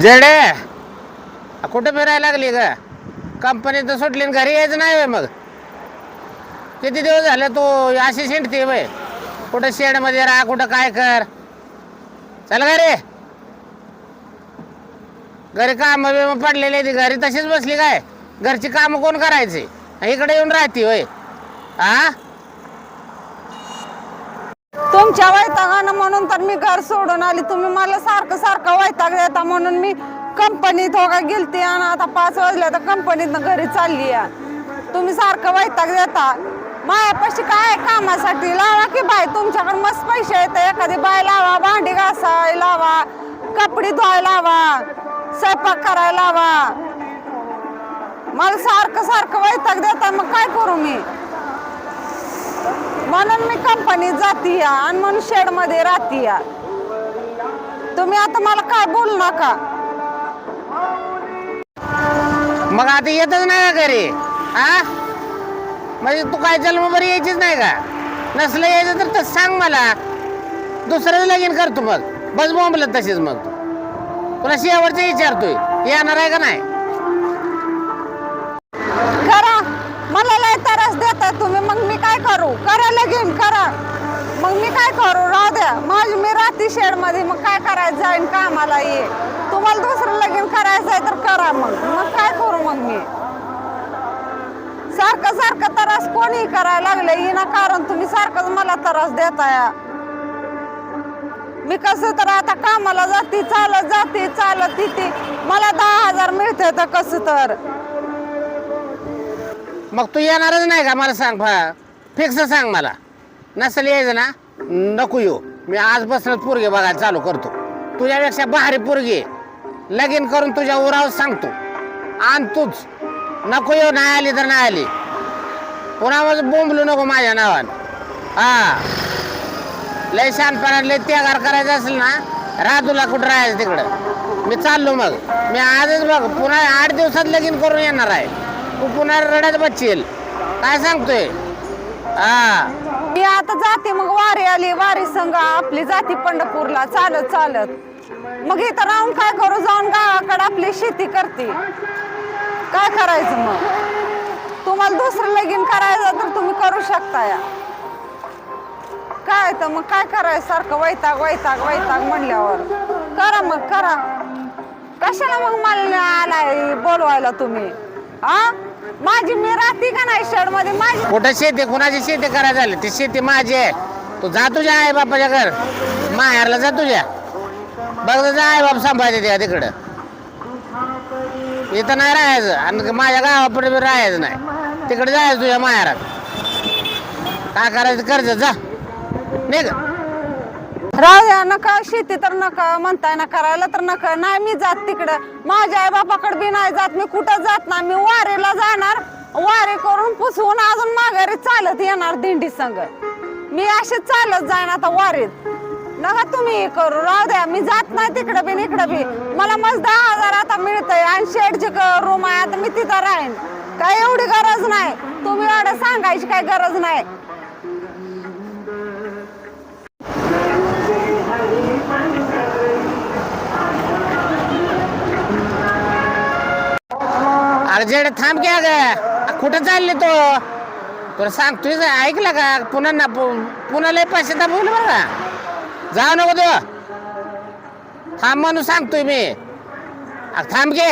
जेडे कुठं फिरायला लागली ग? कंपनी तर सुटली आणि घरी यायचं नाही वय मग. किती दिवस झाले तू अशी शिंटते वय कुठं शेडमध्ये राहा कुठं काय कर? चल घरी. घरी काम बिम पडलेले आहे ती घरी तशीच बसली काय? घरची कामं कोण करायची? इकडे येऊन राहते होय. हा तुमच्या वैतागानं म्हणून तर मी घर सोडून आली. तुम्ही मला सारखं सारखं वैताग देता म्हणून मी कंपनीत हो का गेलते आणि आता पाच वाजल्या तर कंपनीतनं घरी चालली आहे. तुम्ही सारखं वैताग देता. मायापाशी काय आहे कामासाठी लावा की बाय तुमच्याकडे मस्त पैसे आहेत. एखादी बाय लावा भांडी घासाय लावा कपडे धुवाय लावा स्वयंपाक करायला लावा. मला सारखं सारखं वैताग देता. मग काय करू मी? म्हणून मी कंपनीत जाते आणि म्हणून शेडमध्ये राहती या. तुम्ही आता मला काय बोलू नका. मग आता येतच नाही का घरी? हा म्हणजे तू काय जन्म बरी यायचीच नाही का? नसलं यायचं तर तसं सांग मला. दुसरं लगीन करतो मग. बस बोंबलत तशीच मग तू. तुला शेवटचं विचारतोय. येणार आहे का नाही? करू? करा लगीन करा. मग मी काय करू? राहू द्या. माझी मी राहते शेडमध्ये मग काय करायचं? जाईन कामाला ये. तुम्हाला दुसरं लगीन करायचं आहे तर करा मग. मग काय करू मग मी? सारखं सारखं त्रास कोणी करायला लागले. येणं कारण तुम्ही सारखंच मला त्रास देताय. मी कसं तर आता कामाला जाते चालत जाते चालत तिथे मला दहा हजार मिळते तर कसं तर? मग तू येणारच नाही का? मला सांग फिक्स सांग मला. नसेल यायचं ना नको येऊ. मी आजपासूनच पोरगे बघायला चालू करतो. तुझ्यापेक्षा भारी पोरगे लगीन करून तुझ्या उरावर सांगतो. आण तूच. नको येऊ नाही आली तर नाही आली. पुन्हा माझं बोंबलू नको माझ्या नावानं. हा. लय शानपणा लय त्यागार करायचं असेल ना राजूला कुठं राहायचं तिकडं? मी चाललो मग. मी आजच बघ पुन्हा आठ दिवसात लगीन करून येणार आहे. तू पुन्हा रडत बसशील काय सांगतोय? हा. मी आता जाते मग वारी आली वारी संघ आपली जाती पंढरपूरला. चालत चालत. मग इथं राहून काय करू? जाऊन गावाकडे आपली शेती करते. काय करायचं मग? तुम्हाला दुसरं लगीन करायचं तर तुम्ही करू शकता या. काय तर मग काय करायचं? सारखं वैताग वैताग वैताग म्हणल्यावर. करा मग करा. कशाला मग मला आलाय बोलवायला तुम्ही? हा माझी मी राहते का नाही शेडमध्ये माझी कुठं शेती कुणाची शेती करायला झाली? ती शेती माझी आहे. तू जा तुझ्या आई बापाच्या घर. माहेरला जा तुझ्या. बघ जा आई बाप सांभाळते त्या तिकडं. इथं नाही राहायचं. आणि माझ्या गावापुढे बी राहायचं नाही. तिकडे जायचं तुझ्या माहेरात. काय करायचं कर्ज जा. निघ. राहू द्या नका शेती तर नका म्हणताय ना करायला तर नका. नाही मी जात तिकडं. माझ्या आई बापाकडे बी नाही जात मी कुठं जात नाही. मी वारीला जाणार वारी करून पुसवून अजून माघारी चालत येणार दिंडी संग. मी असे चालत जाईन आता वारीत. नका तुम्ही हे करू राहू द्या. मी जात नाही तिकडं बी इकडं बी. मला मस्त दहा हजार आता मिळतंय आणि शेडची रूम आहे आता मी तिथं राहीन. काय एवढी गरज नाही. तुम्ही एवढं सांगायची काय गरज नाही. अरे जेडे थांब की ग कुठं चालली तो? तुला सांगतोय ऐकलं का? पुन्हा ना पुन्हा लय पैसे दाबवून बरं का? जाऊ नको तो. थांब म्हणून सांगतोय मी. थांब घे.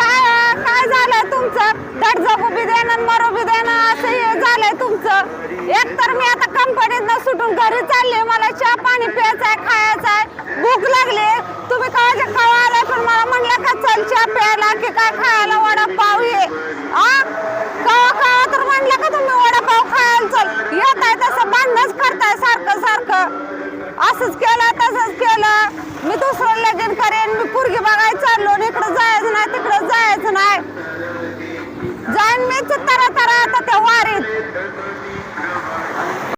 काय काय झालंय तुमचं? धड जगू बी देणं मर उभी देणं असं हे झालंय तुमचं. एक तर मी आता कंपनीत सुटून घरी चालले मला चहा पाणी प्यायचंय खायचंय. भूक लागली तुम्ही काय बॉटल च्या प्यायला की काय खायला वडापाव हे? कवा कवा तर म्हणलं का तुम्ही वडापाव खायला चल. येत आहे तसं बंदच करताय सारखं सारखं. असंच केलं तसंच केलं. मी दुसरं लगीन करेन मी पुरगी बघायला चाललो इकडं जायचं नाही तिकडं जायचं नाही. जाईन मी तरा तरा आता त्या वारीत.